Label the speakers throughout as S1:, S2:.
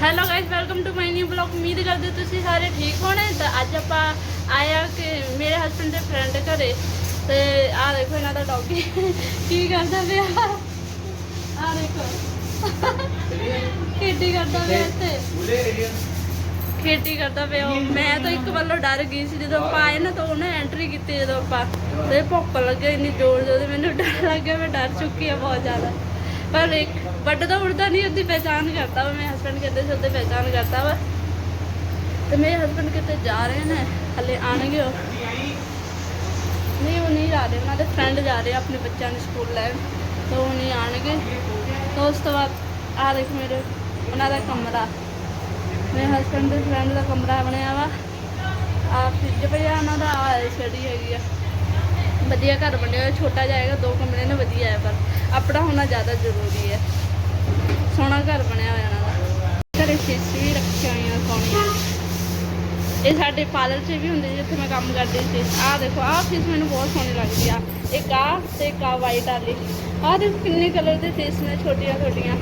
S1: Hello guys welcome to my new blog ਉਮੀਦ ਕਰਦੇ ਤੁਸੀਂ ਸਾਰੇ ਠੀਕ ਹੋਣੇ ਤਾਂ ਅੱਜ ਆਪਾਂ ਆਇਆ ਕਿ ਮੇਰੇ ਹਸਬੰਡ ਦੇ ਫਰੈਂਡ ਘਰੇ ਤੇ ਆਹ ਦੇਖੋ ਇਹਨਾਂ ਦਾ ਡੌਗੀ ਕੀ ਕਰਦਾ ਪਿਆ ਆਹ ਦੇਖੋ ਖੇਡੀ ਕਰਦਾ ਪਿਆ ਇੱਥੇ ਖੇਡੀ ਕਰਦਾ ਪਿਆ। ਮੈਂ ਤਾਂ ਇੱਕ ਵੱਲੋਂ ਡਰ ਗਈ ਸੀ ਜਦੋਂ ਆਪਾਂ ਆਏ ਨਾ ਤਾਂ ਉਹਨੇ ਐਂਟਰੀ ਕੀਤੀ ਜਦੋਂ ਆਪਾਂ ਤੇ ਭੁੱਖ ਲੱਗੇ ਇੰਨੀ ਜ਼ੋਰ ਜ਼ੋਰ ਦੀ ਮੈਨੂੰ ਡਰ ਲੱਗਿਆ ਮੈਂ ਡਰ ਚੁੱਕੀ ਆ ਬਹੁਤ ਜ਼ਿਆਦਾ ਪਰ ਇੱਕ ਵੱਡਾ ਤਾਂ ਉੜਦਾ ਨਹੀਂ, ਉਹਦੀ ਪਹਿਚਾਨ ਕਰਤਾ ਵਾ ਮੇਰੇ ਹਸਬੰਡ ਕਹਿੰਦੇ ਸੀ ਉਹਦੀ ਪਹਿਚਾਨ ਕਰਤਾ ਵਾ। ਤੇ ਮੇਰੇ ਹਸਬੰਡ ਕਿਤੇ ਜਾ ਰਹੇ ਨੇ, ਹਲੇ ਆਣਗੇ ਉਹ। ਨਹੀਂ ਉਹ ਨਹੀਂ ਜਾ ਰਹੇ, ਉਹਨਾਂ ਦੇ ਫਰੈਂਡ ਜਾ ਰਹੇ ਆਪਣੇ ਬੱਚਿਆਂ ਨੂੰ ਸਕੂਲ ਲੈਣ, ਤਾਂ ਉਹ ਨਹੀਂ ਆਣਗੇ ਤਾਂ ਉਸ ਤੋਂ ਬਾਅਦ ਆ ਦੇਖ ਮੇਰੇ, ਉਹਨਾਂ ਦਾ ਕਮਰਾ। ਮੇਰੇ ਹਸਬੰਡ ਦੇ ਫਰੈਂਡ ਦਾ ਕਮਰਾ ਬਣਿਆ ਵਾ। ਆ ਫ੍ਰਿਜ ਪਿਆ ਉਹਨਾਂ ਦਾ ਛੜੀ ਹੈਗੀ ਆ। ਵਧੀਆ ਘਰ ਬਣਿਆ ਹੋਇਆ, ਛੋਟਾ ਜਾਏਗਾ ਦੋ ਕਮਰੇ ਨੇ, ਵਧੀਆ ਹੈ, ਪਰ ਆਪਣਾ ਹੋਣਾ ਜ਼ਿਆਦਾ ਜ਼ਰੂਰੀ ਹੈ। ਸੋਹਣਾ ਘਰ ਬਣਿਆ ਹੋਇਆ ਉਹਨਾਂ ਦਾ ਘਰੇ ਸ਼ੀਸ਼ ਵੀ ਰੱਖੀਆਂ ਹੋਈਆਂ ਸੋਹਣੀਆਂ। ਇਹ ਸਾਡੇ ਪਾਰਲਰ 'ਚ ਵੀ ਹੁੰਦੇ ਜਿੱਥੇ ਮੈਂ ਕੰਮ ਕਰਦੀ ਸੀ। ਆਹ ਦੇਖੋ ਆਹ ਫੀਸ ਮੈਨੂੰ ਬਹੁਤ ਸੋਹਣੀ ਲੱਗਦੀ ਆ। ਇੱਕ ਆ ਤੇ ਇੱਕ ਆ ਵਾਈਟ ਵਾਲੀ। ਆਹ ਦੇਖੋ ਕਿੰਨੇ ਕਲਰ ਦੇ ਫੀਸ ਨੇ ਛੋਟੀਆਂ ਛੋਟੀਆਂ।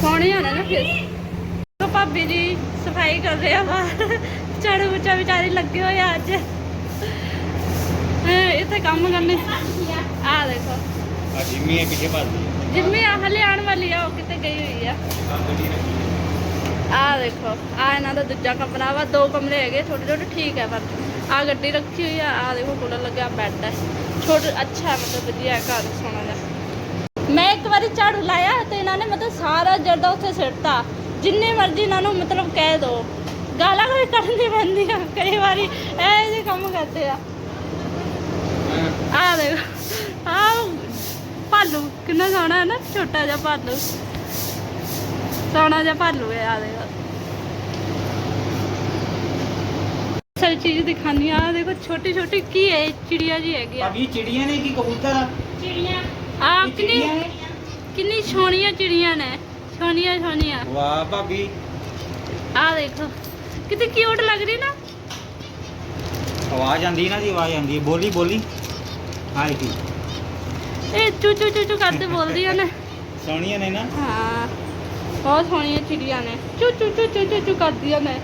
S1: ਸੋਹਣੀਆਂ ਨੇ ਨਾ ਫੀਸ ਭਾਬੀ ਜੀ ਸਫ਼ਾਈ ਕਰ ਰਹੇ ਆ ਬਾਹਰ। ਝਾੜੂ ਪੋਚਾ ਵਿਚਾਰੇ ਲੱਗੇ ਹੋਏ ਆ ਅੱਜ। ਹੈਂ, ਇੱਥੇ ਕੰਮ ਕਰਨੇ। ਆ ਦੇਖੋ।
S2: ਆ ਜਿੰਮੀ ਹੈ ਪਿੱਛੇ ਭੱਜਦੀ
S1: ਜਿੰਮੀ ਆ ਹਲੇ ਆਉਣ ਵਾਲੀ ਆ, ਉਹ ਕਿਤੇ ਗਈ ਹੋਈ ਆ।
S2: ਆ
S1: ਦੇਖੋ ਆ ਇਹਨਾਂ ਦਾ ਦੂਜਾ ਕਮਰਾ ਵਾ, ਦੋ ਕਮਰੇ ਹੈਗੇ, ਛੋਟੇ ਛੋਟੇ, ਠੀਕ ਹੈ ਪਰ ਆ ਗੱਡੀ ਰੱਖੀ ਹੋਈ ਆ ਆ ਦੇਖੋ ਕੂਲਰ ਲੱਗਿਆ ਬੈੱਡ ਹੈ ਛੋਟਾ, ਅੱਛਾ, ਮਤਲਬ ਵਧੀਆ ਹੈ ਘਰ ਸੋਹਣਾ ਜਿਹਾ। ਮੈਂ ਇੱਕ ਵਾਰੀ ਝਾੜੂ ਲਾਇਆ ਤੇ ਇਹਨਾਂ ਨੇ ਮਤਲਬ ਸਾਰਾ ਜਰਦਾ ਉੱਥੇ ਸਿੱਟਤਾ। ਜਿੰਨੇ ਮਰਜ਼ੀ ਇਹਨਾਂ ਨੂੰ ਮਤਲਬ ਕਹਿ ਦੋ। ਗਾਲਾਂ ਕੋਈ ਕੱਢਣੀ ਪੈਂਦੀਆਂ ਕਈ ਵਾਰੀ ਇਹ ਜਿਹੇ ਕੰਮ ਕਰਦੇ ਆ। ਆ ਦੇਖੋ ਆ ਭਾਲੂ ਕਿੰਨਾ ਸੋਹਣਾ ਹੈ ਨਾ ਛੋਟਾ ਜਿਹਾ ਭਾਲੂ। ਸੋਹਣਾ ਜਿਹਾ ਭਾਲੂ ਹੈ ਆ ਦੇਖੋ। ਸਾਰੀ ਚੀਜ਼ ਦਿਖਾਨੀ ਆ ਦੇਖੋ ਛੋਟੀ ਛੋਟੀ ਕੀ ਹੈ ਚਿੜੀਆ ਜੀ ਹੈਗੀ ਆ।
S2: ਭਾਬੀ ਚਿੜੀਆਂ ਨੇ ਕੀ ਕਬੂਤਰ ਆ?
S1: ਚਿੜੀਆਂ। ਆ
S2: ਇਹ
S1: ਕਿੰਨੀ
S2: ਚਿੜੀਆਂ ਨੇ?
S1: ਕਿੰਨੀ ਸੋਹਣੀਆਂ ਚਿੜੀਆਂ ਨੇ। ਸੋਹਣੀਆਂ ਸੋਹਣੀਆਂ।
S2: ਵਾਹ ਭਾਬੀ।
S1: ਆ ਦੇਖੋ। ਕਿਤੇ ਕਿਊਟ ਲੱਗ ਰਹੀ ਨਾ।
S2: ਆਵਾਜ਼ ਆਂਦੀ ਨਾ ਦੀ ਆਵਾਜ਼ ਆਂਦੀ ਹੈ। ਬੋਲੀ ਬੋਲੀ। ਹਾਂ ਕੀ
S1: ਇਹ ਚੂ ਚੂ ਚੂ ਚੂ ਕਰਦੇ ਬੋਲਦੀਆਂ ਨੇ
S2: ਸੋਹਣੀਆਂ ਨੇ ਨਾ
S1: ਹਾਂ ਬਹੁਤ ਸੋਹਣੀਆਂ ਚਿੜੀਆਂ ਨੇ ਚੂ ਚੂ ਚੂ ਚੂ ਚੂ ਚੂ ਕਰਦੀਆਂ ਨੇ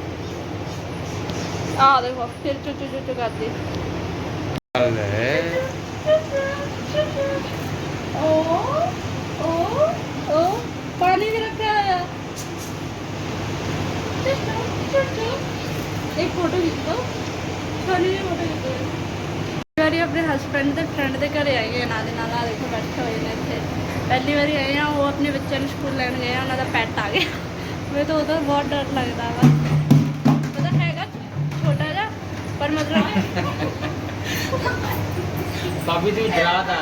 S1: ਆ ਦੇਖੋ ਫਿਰ ਚੂ ਚੂ ਚੂ ਚੂ ਕਰਦੀ
S2: ਲੈ
S1: ਓ ਓ ਓ ਪਾਣੀ ਵੀ ਰੱਖਿਆ ਹੋਇਆ ਇੱਕ ਫੋਟੋ ਖਿੱਚ ਦੋ ਸੋਨੀ ਦੀ ਫੋਟੋ ਖਿੱਚ ਦੋ ਵਾਰੀ ਆਪਣੇ ਹਸਬੰਡ ਦੇ ਫਰੈਂਡ ਦੇ ਘਰੇ ਆਏ ਗਏ ਨਾਲ ਦੇ ਨਾਲ ਆ ਦੇਖੋ ਬੈਠੇ ਹੋਏ ਨੇ ਇੱਥੇ। ਪਹਿਲੀ ਵਾਰੀ ਆਏ ਆ ਉਹ ਆਪਣੇ ਬੱਚਿਆਂ ਨੂੰ ਸਕੂਲ ਲੈਣ ਗਏ ਆ ਉਹਨਾਂ ਦਾ ਪੈਟ ਆ ਗਿਆ। ਮੈਨੂੰ ਤਾਂ ਉਹਦਾ ਬਹੁਤ ਡਰ ਲੱਗਦਾ ਵਾ। ਉਹਦਾ ਹੈਗਾ ਛੋਟਾ ਜਿਹਾ ਪਰ ਮਤਲਬ
S2: ਭਾਬੀ ਤੂੰ। ਡਰਾਤਾ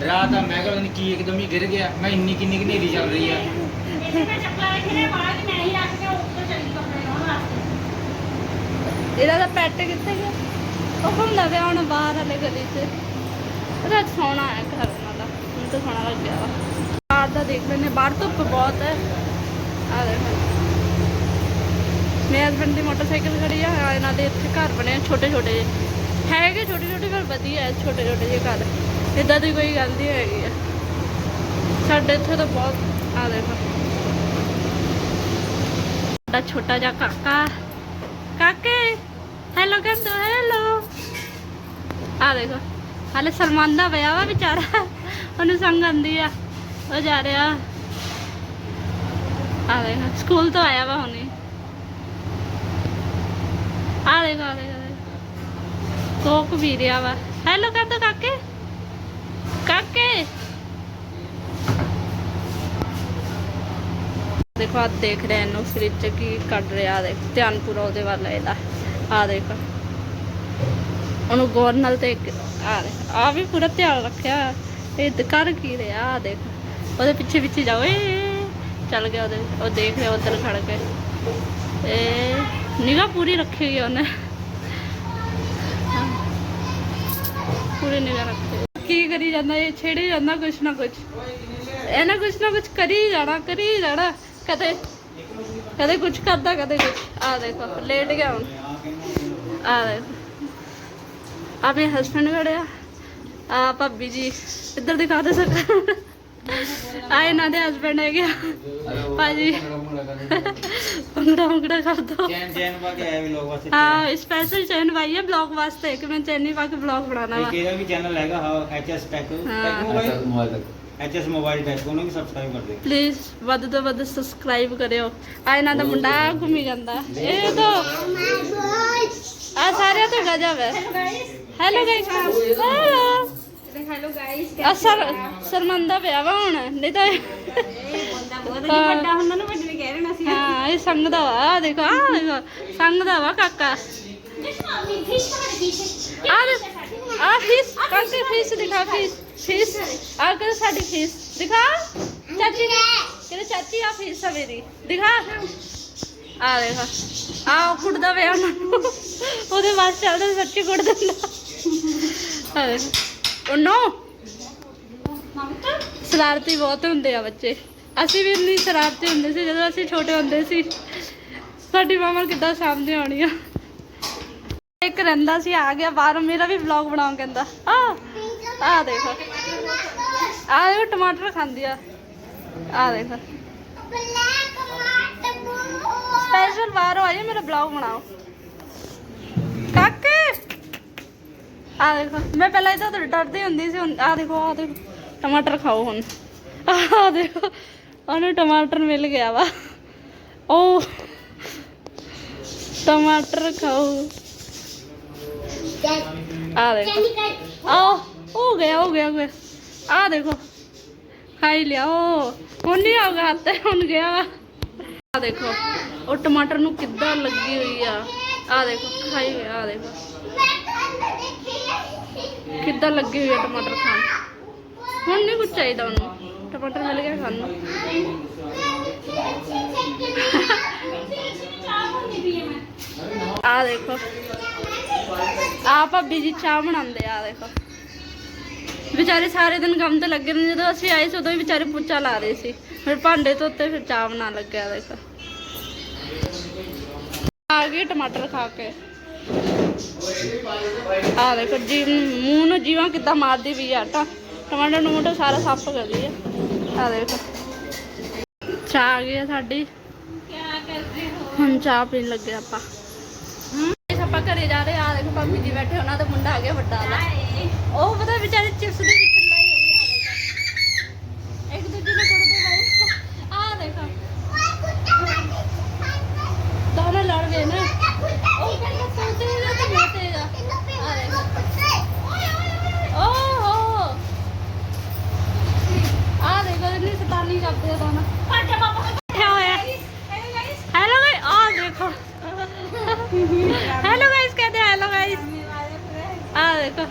S2: ਡਰਾਤਾ ਮੈਂ ਕਿਹਾ ਪਤਾ ਨੀ ਕੀ ਇੱਕਦਮ ਹੀ ਗਿਰ ਗਿਆ। ਮੈਂ ਇੰਨੀ ਕਿੰਨੀ ਕੁ ਹਨੇਰੀ ਚੱਲ ਰਹੀ ਆ।
S1: ਇਹਦਾ ਤਾਂ ਪੈਟ ਕਿੱਥੇ ਗਿਆ? ਉਹ ਘੁੰਮਦਾ ਪਿਆ ਹੁਣ ਬਾਹਰ ਵਾਲੇ ਗਲੀ 'ਚ। ਉਹਦਾ ਸੋਹਣਾ ਹੈ ਘਰ ਉਹਨਾਂ ਦਾ। ਮੈਨੂੰ ਤਾਂ ਸੋਹਣਾ ਲੱਗਿਆ ਵਾ। ਬਾਹਰ ਦਾ ਦੇਖ ਲੈਂਦੇ ਬਾਹਰ ਧੁੱਪ ਬਹੁਤ ਹੈ। ਆ ਦੇਖੋ। ਮੇਰੇ ਹਸਬੰਡ ਦੀ ਮੋਟਰਸਾਈਕਲ ਖੜੀ ਆ। ਇਹਨਾਂ ਦੇ ਇੱਥੇ ਘਰ ਬਣੇ ਛੋਟੇ ਛੋਟੇ ਜਿਹੇ। ਹੈਗੇ ਛੋਟੇ ਛੋਟੇ ਪਰ ਵਧੀਆ ਹੈ ਛੋਟੇ ਛੋਟੇ ਜਿਹੇ ਘਰ। ਇਦਾਂ ਦੀ ਕੋਈ ਗੱਲ ਨਹੀਂ ਹੈਗੀ ਆ। ਸਾਡੇ ਇੱਥੇ ਤਾਂ ਬਹੁਤ ਆ ਦੇਖੋ। ਸਾਡਾ ਛੋਟਾ ਜਿਹਾ ਕਾਕਾ। ਕਾਕੇ ਹੈਲੋ ਕਰ ਹੈਲੋ ਆ ਦੇਖੋ। ਹਾਲੇ ਸਲਮਾਨ ਦਾ ਪਿਆ ਵਾ ਵਿਚਾਰਾ। ਉਹਨੂੰ ਸੰਗ ਆਂਦੀ ਆ। ਉਹ ਜਾ ਰਿਹਾ। ਆ ਦੇਖੋ ਸਕੂਲ ਤੋਂ ਆਇਆ ਵਾ ਹੁਣੇ। ਆ ਦੇਖੋ ਆ ਦੇਖੋ, ਕੋਕ ਪੀ ਰਿਹਾ ਵਾ। ਹੈਲੋ ਕਰ ਦੋ ਕਾਕੇ। ਕਾਕੇ। ਦੇਖੋ ਆ ਦੇਖ ਰਿਹਾ ਇਹਨੂੰ ਫ੍ਰਿਜ ਚ ਕੀ ਕੱਢ ਰਿਹਾ ਦੇਖ। ਧਿਆਨ ਪੂਰਾ ਉਹਦੇ ਵੱਲ ਇਹਦਾ। ਆ ਦੇਖ। ਉਹਨੂੰ ਗੌਰ ਨਾਲ ਤੇ ਆ ਆ ਵੀ ਪੂਰਾ ਧਿਆਨ ਰੱਖਿਆ। ਇਹ ਕਰ ਕੀ ਰਿਹਾ, ਆ ਦੇਖ। ਉਹਦੇ ਪਿੱਛੇ ਪਿੱਛੇ ਜਾਓ, ਏ, ਚੱਲ ਗਿਆ ਉਹਦੇ ਉਹ ਦੇਖ ਰਿਹਾ ਉਧਰ ਖੜ ਕੇ। ਇਹ ਨਿਗਾਹ ਪੂਰੀ ਰੱਖੀ ਹੋਈ ਉਹਨੇ। ਪੂਰੀ ਨਿਗਾਹ ਰੱਖੀ ਕੀ ਕਰੀ ਜਾਂਦਾ, ਇਹ ਛੇੜੀ ਜਾਂਦਾ ਕੁਛ ਨਾ ਕੁਛ। ਇਹ ਕੁਛ ਨਾ ਕੁਛ ਕਰੀ ਜਾਣਾ ਕਰੀ ਜਾਣਾ। ਕਦੇ ਕਦੇ ਕੁਛ ਕਰਦਾ, ਕਦੇ ਕੁਛ। ਆ ਦੇਖੋ, ਲੇਟ ਗਿਆ ਹੁਣ। ਆ ਦੇਖੋ। ਆਪਣੇ ਹਸਬੰਡ ਖੜਿਆ ਆ। ਭਾਬੀ ਜੀ ਇੱਧਰ ਦਿਖਾ ਦੇ ਸਰਕਾਰ ਆ ਇਹਨਾਂ ਦੇ ਹਸਬੰਡ ਹੈਗੇ ਆ। ਭਾਜੀ ਭੰਗੜਾ ਭੰਗੜਾ ਕਰ ਦੋ।
S2: ਚੈਨ ਚੈਨ ਪਾ ਕੇ ਆਏ ਵੀ ਲੋਕ ਵਾਸਤੇ।
S1: ਹਾਂ ਸਪੈਸ਼ਲ ਚੈਨ ਪਾਈ ਹੈ ਬਲੌਗ ਵਾਸਤੇ। ਕਿ ਮੈਂ ਚੈਨੀ ਪਾ ਕੇ ਬਲੌਗ ਬਣਾਉਣਾ ਵਾ।
S2: ਇੱਕ ਇਹਦਾ ਵੀ ਚੈਨਲ ਹੈਗਾ? ਹਾਂ HS tech. Tech mobile HS mobile tech ਉਹਨੂੰ ਵੀ ਸਬਸਕ੍ਰਾਈਬ ਕਰ ਦਿਓ
S1: ਪਲੀਜ਼ ਵੱਧ ਤੋਂ ਵੱਧ ਸਬਸਕ੍ਰਾਈਬ ਕਰਿਓ। ਆ ਇਹਨਾਂ ਦਾ ਮੁੰਡਾ ਘੁੰਮੀ ਜਾਂਦਾ। ਇਹ ਤਾਂ ਆ ਸਾਰਿਆਂ ਤੋਂ ਗਜਬ ਹੈ। Hello guys hello
S3: hello guys
S1: ਆ ਸਰ ਸਰਮੰਦਾ ਪਿਆ ਵਾ ਹੁਣ ਨਹੀਂ ਤਾਂ ਇਹ-
S3: ਬਹੁਤ ਵੱਡਾ ਹੁੰਦਾ ਨਾ ਵੱਡੇ ਨੇ ਕਹਿ ਰਹੇ ਸੀ।
S1: ਹਾਂ ਇਹ ਸੰਗ ਦਾ ਵਾ ਦੇਖੋ ਆ ਸੰਗ ਦਾ ਵਾ ਕਾਕਾ। ਆ ਫਿਸ਼ ਕਾਕੇ ਫਿਸ਼ ਦਿਖਾ ਫਿਸ਼ ਫਿਸ਼ ਆ ਕਰ ਸਾਡੀ ਫਿਸ਼ ਦਿਖਾ। ਚਾਚੀ ਨੇ ਕਿਹੜੇ ਚਾਚੀ ਆ ਫਿਸ਼ ਆ ਮੇਰੀ। ਦਿਖਾ। ਆ ਦੇਖੋ ਆ ਕੁੱਟਦਾ ਪਿਆ ਉਹਨਾਂ ਨੂੰ। ਉਹਦੇ ਬਾਅਦ ਚੱਲਦਾ ਸੱਚੀ ਦਿੰਦਾ ਦੇਖੋ ਉਹ ਨੋ। ਸ਼ਰਾਰਤੀ ਬਹੁਤ ਹੁੰਦੇ ਆ ਬੱਚੇ। ਅਸੀਂ ਵੀ ਇੰਨੀ ਸ਼ਰਾਰਤੀ ਹੁੰਦੇ ਸੀ, ਜਦੋਂ ਅਸੀਂ ਛੋਟੇ ਹੁੰਦੇ ਸੀ। ਸਾਡੀ ਮਾਮਾ ਕਿੱਦਾਂ ਸਾਹਮਣੇ ਆਉਣੀ ਆ ਇੱਕ ਰਹਿੰਦਾ ਸੀ, ਆ ਗਿਆ ਬਾਹਰ, ਮੇਰਾ ਵੀ ਵਲੌਗ ਬਣਾਉਂ ਕਹਿੰਦਾ। ਆ ਆ ਦੇਖੋ। ਆ ਦੇਖੋ ਟਮਾਟਰ ਖਾਂਦੀ ਆ। ਆ ਦੇਖੋ। ਸਪੈਸ਼ਲ ਬਾਹਰੋਂ ਆਈ ਮੇਰਾ ਵਲੌਗ ਬਣਾਓ। ਕਾਕੇ! ਆ ਦੇਖੋ, ਮੈਂ ਪਹਿਲਾਂ ਇਦਾਂ ਡਰਦੀ ਹੁੰਦੀ ਸੀ, ਹੁਣ ਆ ਦੇਖੋ ਆ ਦੇਖੋ, ਟਮਾਟਰ ਖਾਓ ਹੁਣ। ਆ ਦੇਖੋ, ਉਹਨੂੰ ਟਮਾਟਰ ਮਿਲ ਗਿਆ ਵਾ। ਉਹ ਟਮਾਟਰ ਖਾਓ। ਆ ਦੇਖੋ। ਆ, ਹੋ ਗਿਆ ਹੋ ਗਿਆ ਹੋ ਗਿਆ। ਆ ਦੇਖੋ, ਖਾਈ ਲਿਆ ਉਹ ਹੁਣ ਨਹੀਂ ਆਉਗਾ ਹੱਥ, ਹੁਣ ਗਿਆ ਵਾ। ਆ ਦੇਖੋ, ਉਹ ਟਮਾਟਰ ਨੂੰ ਕਿੱਦਾਂ ਲੱਗੀ ਹੋਈ ਆ। ਆ ਦੇਖੋ, ਖਾਈ ਗਿਆ ਆ ਦੇਖੋ। ਕਿੱਦਾਂ ਲੱਗੀ ਹੋਈ ਟਮਾਟਰ ਖਾਣ? ਹੁਣ ਨਹੀਂ ਕੁਝ ਚਾਹੀਦਾ ਉਹਨੂੰ। ਟਮਾਟਰ ਮਿਲ ਗਿਆ ਖਾਣ ਨੂੰ। ਆ ਦੇਖੋ। ਆ ਭਾਬੀ ਜੀ ਚਾਹ ਬਣਾਉਂਦੇ ਆ ਦੇਖੋ। ਵਿਚਾਰੇ ਸਾਰੇ ਦਿਨ ਕੰਮ ਤੇ ਲੱਗੇ ਨੇ ਜਦੋਂ ਅਸੀਂ ਆਏ ਸੀ ਉਦੋਂ ਹੀ ਵਿਚਾਰੇ ਪੁੱਚਾ ਲਾ ਰਹੇ ਸੀ। ਫਿਰ ਭਾਂਡੇ ਧੋਤੇ, ਫਿਰ ਚਾਹ ਬਣਾਉਣ ਲੱਗਿਆ ਦੇਖੋ। ਆ ਗਏ ਟਮਾਟਰ ਖਾ ਕੇ। ਆ ਦੇਖੋ ਜੀ, ਮੂੰਹ ਨੂੰ ਜੀਵਾਂ ਕਿੱਦਾਂ ਮਾਰਦੀ ਵੀ ਆ ਤਾਂ ਟਮਾਟਰ ਨੂੰ ਸਾਰਾ ਸਾਫ਼ ਕਰ ਲਈ ਆ ਆ ਦੇਖੋ। ਚਾਹ ਆ ਗਈ ਆ ਸਾਡੀ। ਹੁਣ ਚਾਹ ਪੀਣ ਲੱਗੇ ਆਪਾਂ। ਆਪਾਂ ਘਰੇ ਜਾ ਰਹੇ ਆ ਦੇਖੋ, ਭਾਬੀ ਜੀ ਬੈਠੇ, ਉਹਨਾਂ ਦਾ ਮੁੰਡਾ ਆ ਗਿਆ ਵੱਡਾ ਵਾਲਾ। ਉਹ ਪਤਾ ਵਿਚਾਰੇ ਚਿਪਸ ਦੇ ਵਿੱਚ ਲੜਾਈ ਹੋ ਗਈ ਆ ਦੇਖੋ ਇੱਕ ਦੂਜੇ ਨੂੰ ਕੁੱਟਦੇ ਪਏ ਆ ਦੇਖੋ ਦੋਨੋਂ ਲੜ ਗਏ ਨਾ ਉਹ ਕਹਿੰਦਾ ਸੋਚਦੇ ਨੇ ਤੇ ਮੈਂ ਤੇਰਾ ਆ ਦੇਖੋ ਓਹੋ ਆ ਦੇਖੋ ਇੰਨੀ ਸਤਾਨੀ ਕਰਦੇ ਆ ਦੋਨੋਂ ਕਿਆ ਹੋਇਆ ਹੈਲੋ ਗਾਇਸ ਆ ਦੇਖੋ ਹੈਲੋ ਗਾਇਸ ਕਹਦੇ ਹੈਲੋ ਗਾਇਸ ਆ ਦੇਖੋ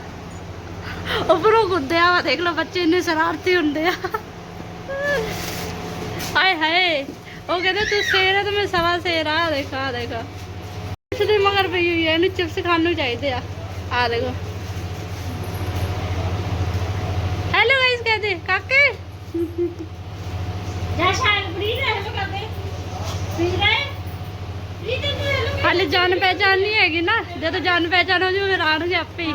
S1: ਉਪਰੋਂ ਗੁੱਦਿਆ ਵਾ ਦੇਖ ਲਓ ਬੱਚੇ ਇੰਨੇ ਸ਼ਰਾਰਤੀ ਹੁੰਦੇ ਆ। ਹਾਏ ਹਾਏ ਉਹ ਕਹਿੰਦੇ ਤੂੰ ਸ਼ੇਰ ਹੈ ਤੇ ਮੈਂ ਸਵਾ ਸ਼ੇਰ ਆ ਦੇਖੋ ਦੇਖੋ। ਇਸ ਦੇ ਮਗਰ ਪਈ ਹੋਈ ਹੈ ਇਹਨੂੰ ਚਿਪਸ ਖਾਣ ਨੂੰ ਚਾਹੀਦੇ ਆ। ਆ ਦੇਖੋ। ਹੈਲੋ ਗਾਇਸ ਕਹਦੇ ਕਾਕੇ?
S3: ਜਾ ਸ਼ਾਇਦ ਫਰੀ ਰਹਿ ਲੋ ਕਰਦੇ। ਫਰੀ ਰਹਿ ਹੈਲੋ
S1: ਹਾਲੇ ਜਾਣ ਪਹਿਚਾਨ ਨਹੀਂ ਹੈਗੀ ਨਾ ਜਦੋਂ ਜਾਣ ਪਹਿਚਾਨ ਹੋ ਜੂ ਫਿਰ ਆਣਗੇ ਆਪੇ ਹੀ।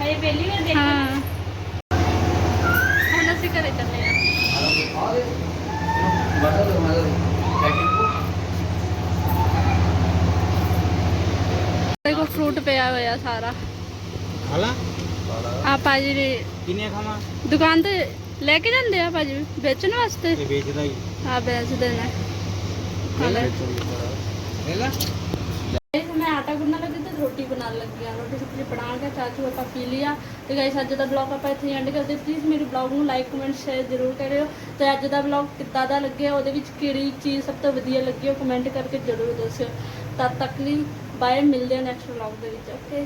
S3: ਹਏ ਪਹਿਲੀ ਵਾਰ ਦੇਖ
S1: ਹਾਂ ਹੁਣ ਅਸੀਂ ਘਰੇ ਚੱਲੇ ਆ ਦੇਖੋ ਫਰੂਟ ਪਿਆ ਹੋਇਆ ਸਾਰਾ।
S2: ਹਾਲਾ
S1: ਆ ਭਾਜੀ ਨੇ
S2: ਕਿੰਨੇ ਖਾਵਾਂ?
S1: ਦੁਕਾਨ ਤੇ ਲੈ ਕੇ ਜਾਂਦੇ ਆ ਭਾਜੀ ਵੇਚਣ ਵਾਸਤੇ?
S2: ਇਹ ਵੇਚਦਾ ਹੀ।
S1: ਆ ਵੇਚਦੇ ਨੇ। ਹਾਲੇ
S2: ਲੈ ਲੈ
S1: ਇਸ ਮੈਂ ਆਟਾ ਗੁੰਨਣ ਲੱਗੀ ਤੇ ਰੋਟੀ ਬਣਾਉਣ ਲੱਗੀ ਆ, ਰੋਟੀ ਸਬਜ਼ੀ ਬਣਾ ਕੇ ਚਾਚੂ ਆਪਾਂ ਪੀ ਲਿਆ ਤੇ ਗਾਇਸ ਅੱਜ ਦਾ ਬਲੌਗ ਆਪਾਂ ਇੱਥੇ ਐਂਡ ਕਰਦੇ ਪਲੀਜ਼ ਮੇਰੇ ਬਲੌਗ ਨੂੰ ਲਾਈਕ ਕਮੈਂਟ ਸ਼ੇਅਰ ਜ਼ਰੂਰ ਕਰਿਓ। ਤੇ ਅੱਜ ਦਾ ਬਲੌਗ ਕਿੱਦਾਂ ਦਾ ਲੱਗਿਆ, ਉਹਦੇ ਵਿੱਚ ਕਿਹੜੀ ਚੀਜ਼ ਸਭ ਤੋਂ ਵਧੀਆ ਲੱਗੀ ਉਹ ਕਮੈਂਟ ਕਰਕੇ ਜ਼ਰੂਰ ਦੱਸਿਓ। ਤਦ ਤੱਕ ਲਈ ਬਾਏ ਮਿਲਦੇ ਹਾਂ ਨੈਕਸਟ ਬਲੌਗ ਦੇ ਵਿੱਚ ਓਕੇ